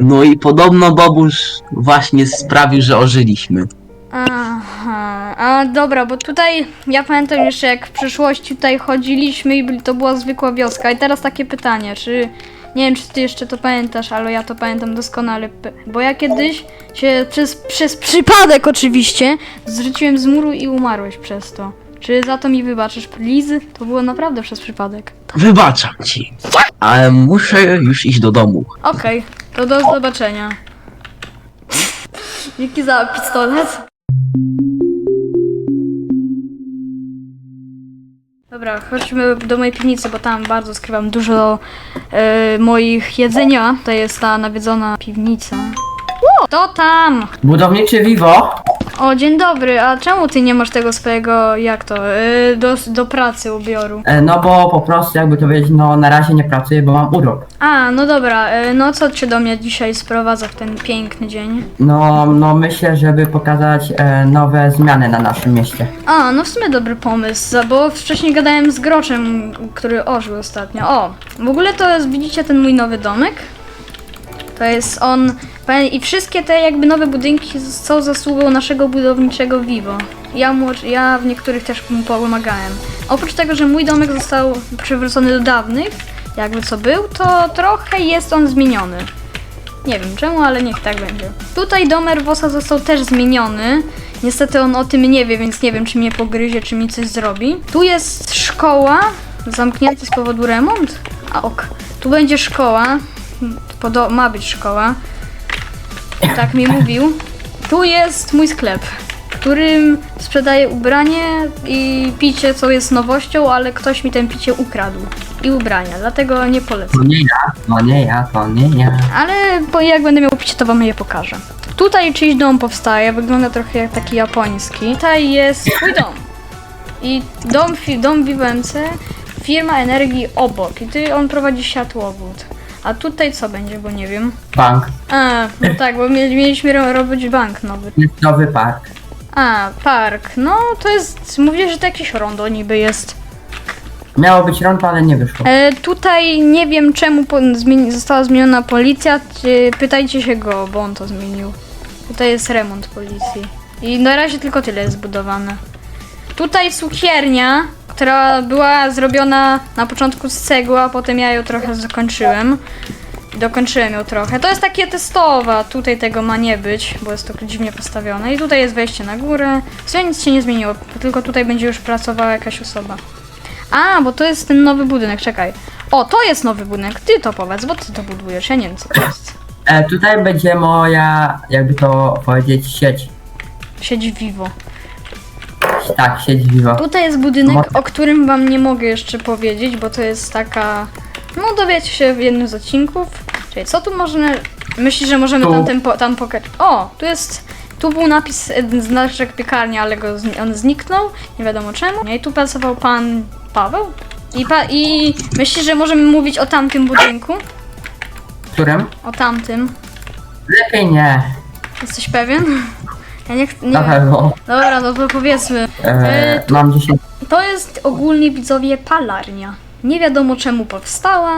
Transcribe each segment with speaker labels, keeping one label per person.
Speaker 1: No i podobno Bobuś właśnie sprawił, że ożyliśmy.
Speaker 2: Aha, a dobra, bo tutaj ja pamiętam jeszcze jak w przyszłości tutaj chodziliśmy i byli- to była zwykła wioska. I teraz takie pytanie, czy nie wiem czy ty jeszcze to pamiętasz, ale ja to pamiętam doskonale, p- bo ja kiedyś się przez, przez przypadek oczywiście zrzuciłem z muru i umarłeś przez to. Czy za to mi wybaczysz, Lizy? To było naprawdę przez przypadek.
Speaker 1: Wybaczam ci. Ale muszę już iść do domu.
Speaker 2: Okej, to do zobaczenia. Dzięki za pistolet. Dobra, chodźmy do mojej piwnicy, bo tam bardzo skrywam dużo e, moich jedzenia. To jest ta nawiedzona piwnica. To tam!
Speaker 3: Budowniczy Vivo.
Speaker 2: O, dzień dobry, a czemu ty nie masz tego swojego, jak to, e, do, do pracy ubioru?
Speaker 3: E, no bo po prostu jakby to powiedzieć, no na razie nie pracuję, bo mam urlop.
Speaker 2: A, no dobra, e, no co cię do mnie dzisiaj sprowadza w ten piękny dzień?
Speaker 3: No, no myślę, żeby pokazać e, nowe zmiany na naszym mieście.
Speaker 2: A, no w sumie dobry pomysł, za- bo wcześniej gadałem z Groczem, który ożył ostatnio. O, w ogóle to jest, widzicie ten mój nowy domek? To jest on, i wszystkie te jakby nowe budynki są zasługą naszego budowniczego Vivo. Ja, mu, ja w niektórych też mu pomagałem. Oprócz tego, że mój domek został przywrócony do dawnych, jakby co był, to trochę jest on zmieniony. Nie wiem czemu, ale niech tak będzie. Tutaj dom Erwosa został też zmieniony. Niestety on o tym nie wie, więc nie wiem, czy mnie pogryzie, czy mi coś zrobi. Tu jest szkoła, zamknięta z powodu remont. A ok, tu będzie szkoła. Podo- ma być szkoła. Tak mi mówił. Tu jest mój sklep, w którym sprzedaję ubranie i picie, co jest nowością, ale ktoś mi ten picie ukradł. I ubrania, dlatego nie polecam.
Speaker 3: To nie ja, to nie ja, to nie ja.
Speaker 2: Ale bo jak będę miał picie, to wam je pokażę. Tutaj czyjś dom powstaje, wygląda trochę jak taki japoński. Tutaj jest mój dom. I dom, fi- dom Vivence, firma energii obok. I ty on prowadzi światłowód. A tutaj co będzie, bo nie wiem.
Speaker 3: Bank.
Speaker 2: A, no tak, bo mieli- mieliśmy ro- robić bank nowy.
Speaker 3: Jest nowy park.
Speaker 2: A, park. No, to jest. Mówię, że to jakieś rondo niby jest.
Speaker 3: Miało być rondo, ale nie wyszło.
Speaker 2: E, tutaj nie wiem czemu po, zmieni, została zmieniona policja. Czy, pytajcie się go, bo on to zmienił. Tutaj jest remont policji. I na razie tylko tyle jest zbudowane. Tutaj cukiernia, która była zrobiona na początku z cegły, a potem ja ją trochę zakończyłem. Dokończyłem ją trochę. To jest takie testowa. Tutaj tego ma nie być, bo jest to dziwnie postawione. I tutaj jest wejście na górę. W sumie nic się nie zmieniło, tylko tutaj będzie już pracowała jakaś osoba. A, bo to jest ten nowy budynek, czekaj. O, to jest nowy budynek, ty to powiedz, bo ty to budujesz, ja nie wiem co to jest.
Speaker 3: E, tutaj będzie moja, jakby to powiedzieć, sieć.
Speaker 2: Siedź Vivo.
Speaker 3: Tak, sieć Vivo.
Speaker 2: Tutaj jest budynek, o którym wam nie mogę jeszcze powiedzieć, bo to jest taka... No dowiecie się w jednym z odcinków. Czyli co tu można... Myślisz, że możemy
Speaker 3: Tu.
Speaker 2: tam, ten po, tam pokazać? O, tu jest... Tu był napis e, znaczek piekarni, ale go, zni- on zniknął, nie wiadomo czemu. I tu pracował pan Paweł. I, pa, I myślisz, że możemy mówić o tamtym budynku?
Speaker 3: Którym?
Speaker 2: O tamtym.
Speaker 3: Lepiej nie.
Speaker 2: Jesteś pewien? Ja nie, ch- nie
Speaker 3: Na
Speaker 2: wiem.
Speaker 3: pewno.
Speaker 2: Dobra, no to powiedzmy.
Speaker 3: E,
Speaker 2: E,
Speaker 3: mam 10.
Speaker 2: To jest ogólnie widzowie palarnia. Nie wiadomo czemu powstała,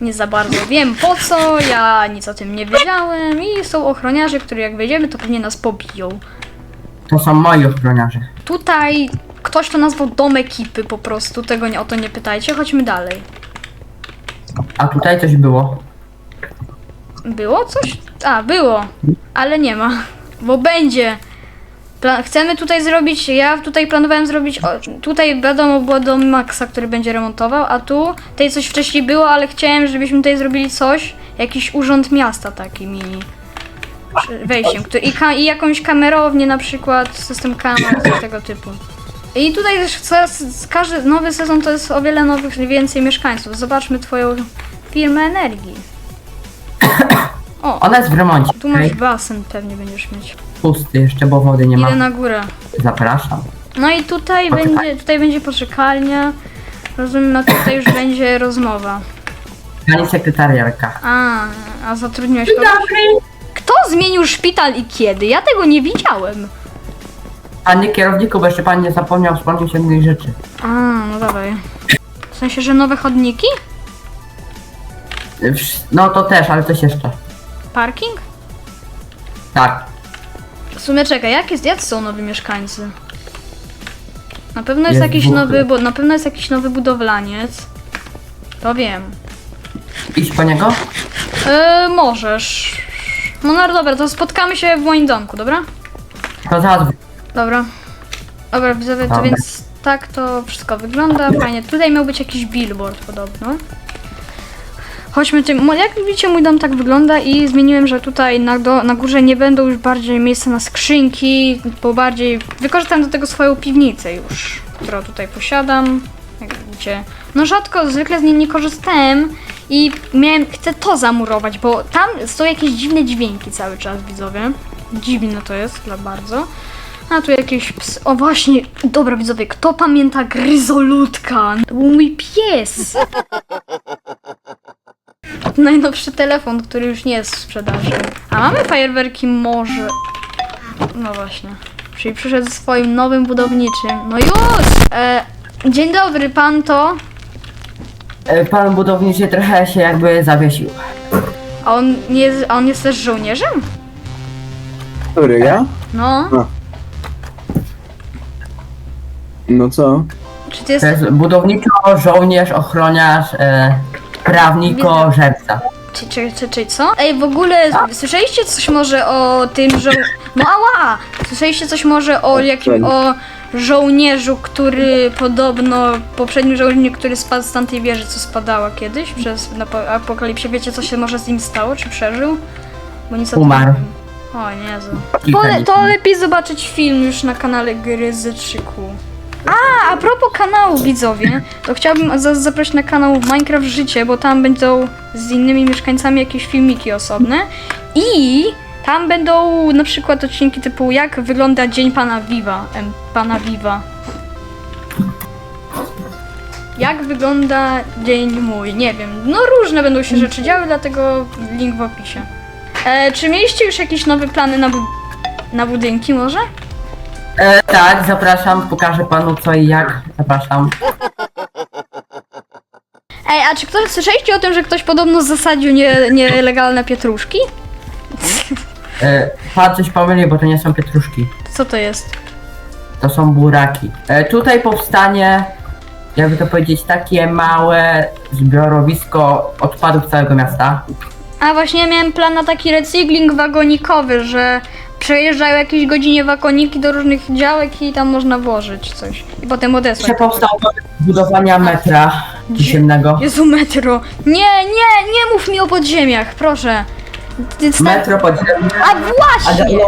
Speaker 2: nie za bardzo wiem po co, ja nic o tym nie wiedziałem i są ochroniarze, które jak wejdziemy to pewnie nas pobiją.
Speaker 3: To są moi ochroniarze.
Speaker 2: Tutaj ktoś to nazwał dom ekipy po prostu, tego nie, o to nie pytajcie, chodźmy dalej.
Speaker 3: A tutaj coś było.
Speaker 2: Było coś? A, było, ale nie ma, bo będzie. Pla- chcemy tutaj zrobić, ja tutaj planowałem zrobić, o, tutaj wiadomo było dom Maxa, który będzie remontował, a tu, tutaj coś wcześniej było, ale chciałem, żebyśmy tutaj zrobili coś, jakiś urząd miasta taki mini. Wejściem, który, i, i jakąś kamerownię na przykład, system kamer, coś tego typu. I tutaj też coraz, każdy nowy sezon to jest o wiele nowych, więcej mieszkańców. Zobaczmy twoją firmę energii. O,
Speaker 3: Ona jest w remoncie.
Speaker 2: tu masz
Speaker 3: okej?
Speaker 2: basen, pewnie będziesz mieć.
Speaker 3: Pusty jeszcze, bo wody nie ma.
Speaker 2: Idę na górę.
Speaker 3: Zapraszam.
Speaker 2: No i tutaj
Speaker 3: Poczekaj.
Speaker 2: będzie, tutaj będzie poczekalnia. Rozumiem, a tutaj już będzie rozmowa.
Speaker 3: Pani sekretariarka.
Speaker 2: A, a zatrudniłeś kogoś? Kto zmienił szpital i kiedy? Ja tego nie widziałem.
Speaker 3: Panie kierowniku, bo jeszcze pan nie zapomniał wspomnieć jednej rzeczy.
Speaker 2: A, no dawaj. W sensie, że nowe chodniki?
Speaker 3: Wsz- No to też, ale coś jeszcze.
Speaker 2: Parking?
Speaker 3: Tak.
Speaker 2: W sumie czekaj, jak jest, jacy są nowi mieszkańcy? Na pewno jest
Speaker 3: Jest
Speaker 2: jakiś
Speaker 3: dwóch.
Speaker 2: nowy, bo na pewno jest jakiś nowy budowlaniec. To wiem.
Speaker 3: Idź po niego?
Speaker 2: Yy, możesz. No no dobra, to spotkamy się w moim domku, dobra?
Speaker 3: To zaraz
Speaker 2: Dobra. Dobra, widzowie, to
Speaker 3: Dobra.
Speaker 2: więc tak to wszystko wygląda. Fajnie. Tutaj miał być jakiś billboard podobno. Chodźmy tym. Jak widzicie, mój dom tak wygląda i zmieniłem, że tutaj na, do, na górze nie będą już bardziej miejsca na skrzynki, bo bardziej wykorzystam do tego swoją piwnicę już, którą tutaj posiadam. Jak widzicie. No rzadko, zwykle z niej nie korzystałem i miałem, chcę to zamurować, bo tam są jakieś dziwne dźwięki cały czas, widzowie. Dziwne to jest dla bardzo. A tu jakieś ps... O właśnie, dobra widzowie, kto pamięta Gryzolutka? To był mój pies! Najnowszy telefon, który już nie jest w sprzedaży. A mamy fajerwerki może... No właśnie. Czyli przyszedł ze swoim nowym budowniczym. No już! E, dzień dobry, pan to...
Speaker 3: e, pan budowniczy trochę się jakby zawiesił.
Speaker 2: A on, nie jest, a on jest też żołnierzem?
Speaker 4: Który, ja?
Speaker 2: No.
Speaker 4: No co?
Speaker 2: Czy ty jest...
Speaker 3: To jest budowniczo, żołnierz, ochroniarz, e, prawnik,o żerca.
Speaker 2: Czy, czy, czy, czy co? Ej, w ogóle słyszeliście coś może o tym, że... No ała! Słyszeliście coś może o jakim... o żołnierzu, który podobno... poprzednim żołnierzu, który spadł z tamtej wieży, co spadała kiedyś przez na po- apokalipsie. Wiecie, co się może z nim stało? Czy przeżył? Bo nic o tym
Speaker 3: Umarł.
Speaker 2: nie wiem. O, Jezu.
Speaker 3: Kilka dni
Speaker 2: to lepiej zobaczyć film już na kanale Gryzyczyku. A, a propos kanału widzowie, to chciałbym za- zaprosić na kanał Minecraft Życie, bo tam będą z innymi mieszkańcami jakieś filmiki osobne i tam będą na przykład odcinki typu jak wygląda dzień pana Viva, em, pana Viva. Jak wygląda dzień mój, nie wiem, no różne będą się rzeczy działy, dlatego link w opisie. E, czy mieliście już jakieś nowe plany na, bu- na budynki może?
Speaker 3: E, tak, zapraszam, pokażę panu co i jak. Zapraszam.
Speaker 2: Ej, a czy ktoś słyszeliście o tym, że ktoś podobno zasadził nie, nielegalne pietruszki?
Speaker 3: E, pan coś pomylił, bo to nie są pietruszki.
Speaker 2: Co to jest?
Speaker 3: To są buraki. E, tutaj powstanie, jakby to powiedzieć, takie małe zbiorowisko odpadów całego miasta.
Speaker 2: A właśnie miałem plan na taki recykling wagonikowy, że przejeżdżają jakieś godzinie wagoniki do różnych działek i tam można włożyć coś. I potem odesłać.
Speaker 3: powstał budowania metra dziesiętnego.
Speaker 2: Jezu, metro. Nie, nie, nie mów mi o podziemiach, proszę. Ty- ty-
Speaker 3: Metro podziemne,
Speaker 2: A
Speaker 3: a
Speaker 2: właśnie!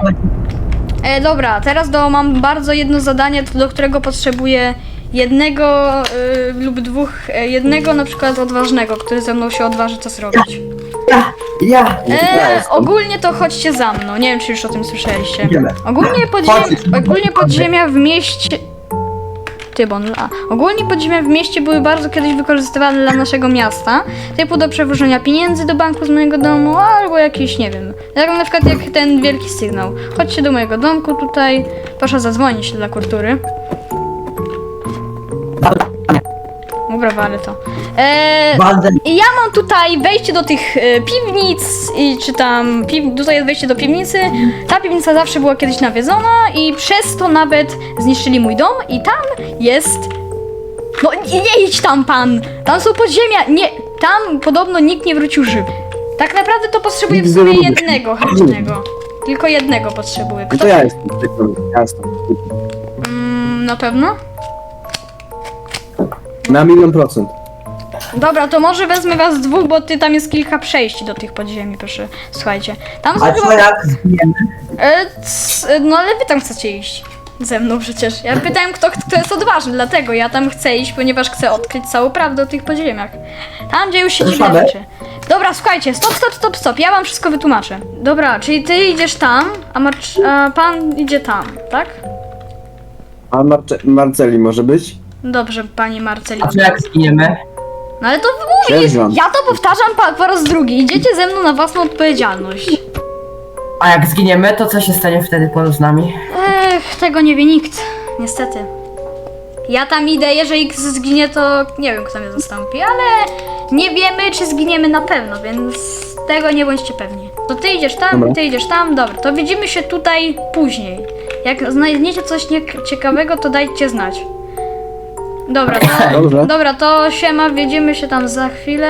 Speaker 2: E, dobra, teraz do, mam bardzo jedno zadanie, do którego potrzebuję jednego y, lub dwóch, e, jednego na przykład odważnego, który ze mną się odważy to zrobić.
Speaker 3: Ja,
Speaker 2: E,
Speaker 4: jestem.
Speaker 2: ogólnie to chodźcie za mną, nie wiem czy już o tym słyszeliście.
Speaker 3: Idziemy.
Speaker 2: Ogólnie podziemia,
Speaker 3: Chodź.
Speaker 2: ogólnie podziemia w mieście... Tybon, a. Ogólnie podziemia w mieście były bardzo kiedyś wykorzystywane dla naszego miasta, typu do przewożenia pieniędzy do banku z mojego domu, albo jakiś, nie wiem, jak na przykład jak ten wielki sygnał. Chodźcie do mojego domku tutaj, proszę zadzwonić dla kultury. Dobra, wale to. Eee, i ja mam tutaj wejście do tych e, piwnic i czy tam piw, tutaj jest wejście do piwnicy. Ta piwnica zawsze była kiedyś nawiedzona i przez to nawet zniszczyli mój dom i tam jest No nie, nie idź tam pan! Tam są podziemia! Nie! Tam podobno nikt nie wrócił żywy. Tak naprawdę to potrzebuję w sobie jednego chętnego. Tylko jednego potrzebuję.
Speaker 4: No
Speaker 2: Kto?
Speaker 4: to ja jestem. Ja jestem.
Speaker 2: Mm, na pewno?
Speaker 4: Na milion procent.
Speaker 2: Dobra, to może wezmę was dwóch, bo ty tam jest kilka przejść do tych podziemi, proszę. Słuchajcie. Tam są
Speaker 3: A
Speaker 2: chyba...
Speaker 3: co jak zginiemy?
Speaker 2: E, c- no ale wy tam chcecie iść. Ze mną przecież. Ja pytałem, kto, kto jest odważny, dlatego ja tam chcę iść, ponieważ chcę odkryć całą prawdę o tych podziemiach. Tam, gdzie już się dziwne
Speaker 3: Ruszamy?
Speaker 2: rzeczy. Dobra, słuchajcie, stop, stop, stop, stop, ja wam wszystko wytłumaczę. Dobra, czyli ty idziesz tam, a, a pan idzie tam, tak?
Speaker 4: A Marce Marceli może być?
Speaker 2: Dobrze, pani Marcelino.
Speaker 3: A co jak zginiemy?
Speaker 2: No ale to
Speaker 4: mówisz,
Speaker 2: ja to powtarzam po, po raz drugi. Idziecie ze mną na własną odpowiedzialność.
Speaker 3: A jak zginiemy, to co się stanie wtedy poza z nami?
Speaker 2: Ech, tego nie wie nikt, niestety. Ja tam idę, jeżeli X zginie, to nie wiem, kto mnie zastąpi, ale nie wiemy, czy zginiemy na pewno, więc tego nie bądźcie pewni. To ty idziesz tam,
Speaker 4: Dobra.
Speaker 2: ty idziesz tam, dobra, to widzimy się tutaj później. Jak znajdziecie coś nie- ciekawego, to dajcie znać. Dobra, to,
Speaker 4: Dobra.
Speaker 2: dobra, to siema, widzimy się tam za chwilę.